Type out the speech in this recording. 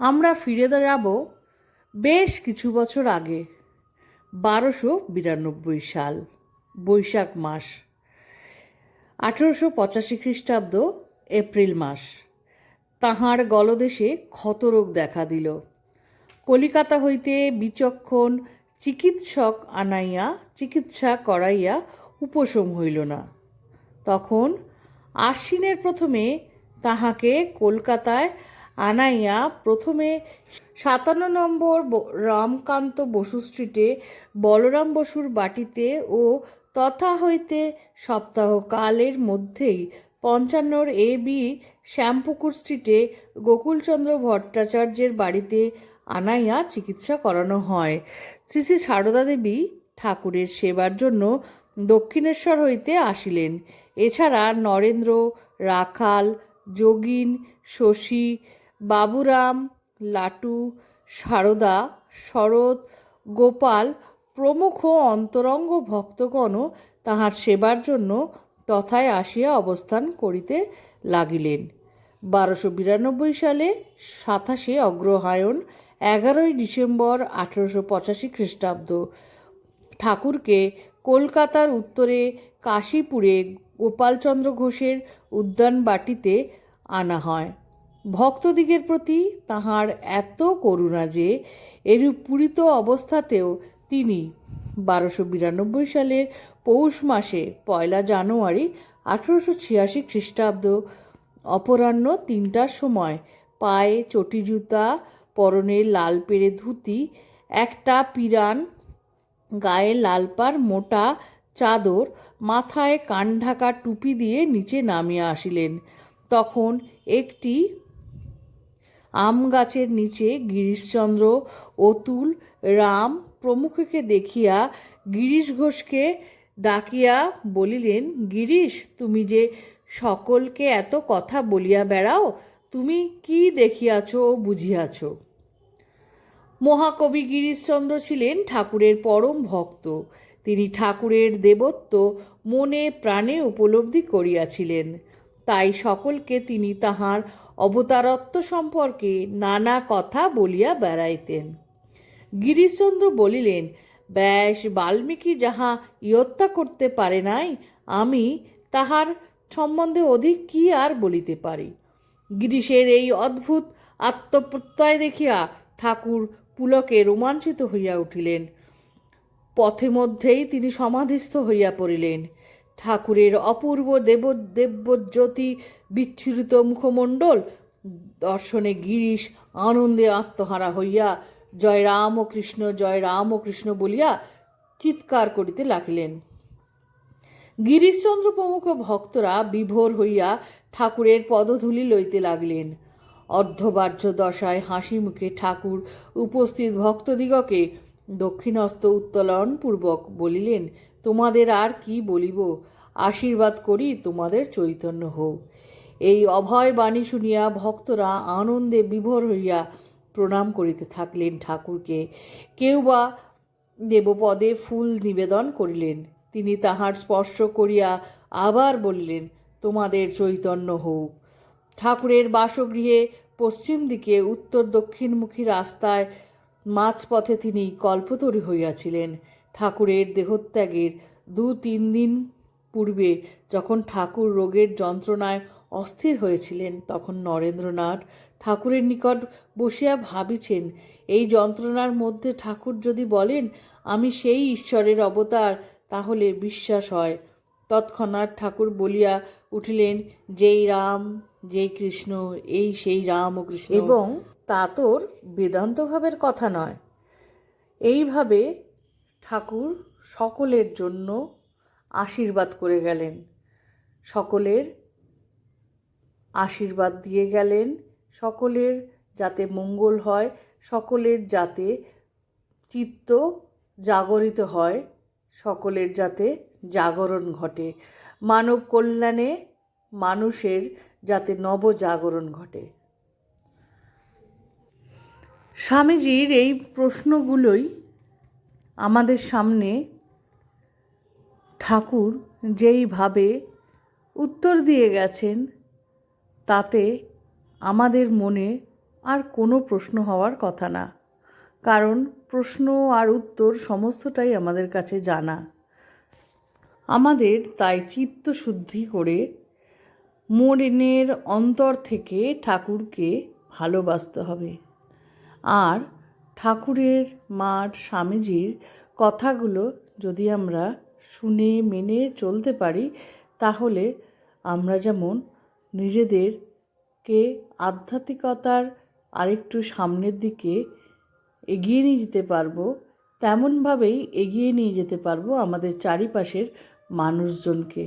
আমরা ফিরে যাব বেশ কিছু বছর আগে, বারোশো বিরানব্বই সাল, বৈশাখ মাস, আঠেরোশো পঁচাশি খ্রিস্টাব্দ, এপ্রিল মাস। তাহার গলদেশে ক্ষতরোগ দেখা দিল। কলিকাতা হইতে বিচক্ষণ চিকিৎসক আনাইয়া, চিকিৎসা করাইয়া উপশম হইল না। তখন আশ্বিনের প্রথমে তাহাকে কলকাতায় আনাইয়া প্রথমে সাতান্ন নম্বর রামকান্ত বসু স্ট্রিটে বলরাম বসুর বাটিতে ও তথা হইতে সপ্তাহকালের মধ্যেই পঞ্চান্নর এ বি শ্যামপুকুর স্ট্রিটে গোকুলচন্দ্র ভট্টাচার্যের বাড়িতে আনাইয়া চিকিৎসা করানো হয়। শ্রী শ্রী সারদা দেবী ঠাকুরের সেবার জন্য দক্ষিণেশ্বর হইতে আসিলেন। এছাড়া নরেন্দ্র, রাখাল, যোগিন, শশী বাবুরাম, লাটু, সারদা, শরৎ, গোপাল প্রমুখ অন্তরঙ্গ ভক্তগণও তাহার সেবার জন্য তথায় আসিয়া অবস্থান করিতে লাগিলেন। বারোশো বিরানব্বই সালে সাতাশে অগ্রহায়ণ, এগারোই ডিসেম্বর আঠেরোশো পঁচাশি খ্রিস্টাব্দ। ঠাকুরকে কলকাতার উত্তরে কাশীপুরে গোপালচন্দ্র ঘোষের উদ্যান বাটিতে আনা হয়। ভক্তদিগের প্রতি তাহার এত করুণা যে এরূপ পূরিত অবস্থাতেও তিনি বারোশো বিরানব্বই সালের পৌষ মাসে পয়লা জানুয়ারি আঠেরোশো ছিয়াশি খ্রিস্টাব্দ অপরাহ্ন তিনটার সময় পায়ে চটি জুতা, পরনে লাল পেড়ে ধুতি, একটা পিরান, গায়ে লালপার মোটা চাদর, মাথায় কান ঢাকা টুপি দিয়ে নিচে নামিয়ে আসিলেন। তখন একটি আম গাছের নিচে গিরিশচন্দ্র, অতুল, রাম প্রমুখকে দেখিয়া গিরিশ ঘোষকে ডাকিয়া বলিলেন, গিরিশ, তুমি যে সকলকে এত কথা বলিয়া বেড়াও, তুমি কি দেখিয়াছ ও বুঝিয়াছ? মহাকবি গিরিশচন্দ্র ছিলেন ঠাকুরের পরম ভক্ত। তিনি ঠাকুরের দেবত্ব মনে প্রাণে উপলব্ধি করিয়াছিলেন। তাই সকলকে তিনি তাহার অবতারত্ব সম্পর্কে নানা কথা বলিয়া বেড়াইতেন। গিরিশচন্দ্র বলিলেন, ব্যাস, বাল্মীকি যাহা ইয়ত্তা করতে পারে নাই, আমি তাহার সম্বন্ধে অধিক কি আর বলিতে পারি? গিরিশের এই অদ্ভুত আত্মপ্রত্যয় দেখিয়া ঠাকুর পুলকে রোমাঞ্চিত হইয়া উঠিলেন। পথে মধ্যেই তিনি সমাধিস্থ হইয়া পড়িলেন। ঠাকুরের অপূর্ব দেব, দেব্যজ্যোতি বিচ্ছুরিত মুখমণ্ডল, দর্শনে গিরিশ আনন্দে আত্মহারা হইয়া জয় রাম ও কৃষ্ণ, জয় রাম ও কৃষ্ণ বলিয়া চিৎকার করিতে লাগিলেন। গিরিশচন্দ্র প্রমুখ ভক্তরা বিভোর হইয়া ঠাকুরের পদধূলি লইতে লাগিলেন। অর্ধবাহ্য দশায় হাসি মুখে ঠাকুর উপস্থিত ভক্তদিগকে দক্ষিণস্ত উত্তোলন পূর্বক বলিলেন তোমাদের আর কি বলিব? আশীর্বাদ করি তোমাদের চৈতন্য হোক। এই অভয় বাণী শুনিয়া ভক্তরা আনন্দে বিভোর হইয়া প্রণাম করিতে থাকলেন ঠাকুরকে। কেউ বা দেবপদে ফুল নিবেদন করিলেন। তিনি তাহার স্পর্শ করিয়া আবার বলিলেন, তোমাদের চৈতন্য হোক। ঠাকুরের বাসগৃহে পশ্চিম দিকে উত্তর দক্ষিণমুখী রাস্তায় মাঝপথে তিনি কল্পতরী হইয়াছিলেন। ঠাকুরের দেহত্যাগের দু তিন দিন পূর্বে যখন ঠাকুর রোগের যন্ত্রণায় অস্থির হয়েছিলেন, তখন নরেন্দ্রনাথ ঠাকুরের নিকট বসিয়া ভাবিছেন, এই যন্ত্রণার মধ্যে ঠাকুর যদি বলেন, আমি সেই ঈশ্বরের অবতার, তাহলে বিশ্বাস হয়। তৎক্ষণাৎ ঠাকুর বলিয়া উঠিলেন, যেই রাম, যেই কৃষ্ণ, এই সেই রাম ও কৃষ্ণ। এবং তা তোর বেদান্ত ভাবের কথা নয়। এইভাবে ঠাকুর সকলের জন্য আশীর্বাদ করে গেলেন। সকলের আশীর্বাদ দিয়ে গেলেন। সকলের যাতে মঙ্গল হয়, সকলের যাতে চিত্ত জাগরিত হয়, সকলের যাতে জাগরণ ঘটে। মানব কল্যাণে মানুষের যাতে নবজাগরণ ঘটে। স্বামীজির এই প্রশ্নগুলোই আমাদের সামনে ঠাকুর যেইভাবে উত্তর দিয়ে গেছেন, তাতে আমাদের মনে আর কোনো প্রশ্ন হওয়ার কথা না। কারণ প্রশ্ন আর উত্তর সমস্তটাই আমাদের কাছে জানা। আমাদের তাই চিত্তশুদ্ধি করে মনের অন্তর থেকে ঠাকুরকে ভালোবাসতে হবে। আর ঠাকুরের মার স্বামীজির কথাগুলো যদি আমরা শুনে মেনে চলতে পারি, তাহলে আমরা যেমন নিজেদেরকে আধ্যাত্মিকতার আরেকটু সামনের দিকে এগিয়ে নিয়ে যেতে পারব, তেমনভাবেই এগিয়ে নিয়ে যেতে পারব আমাদের চারিপাশের মানুষজনকে।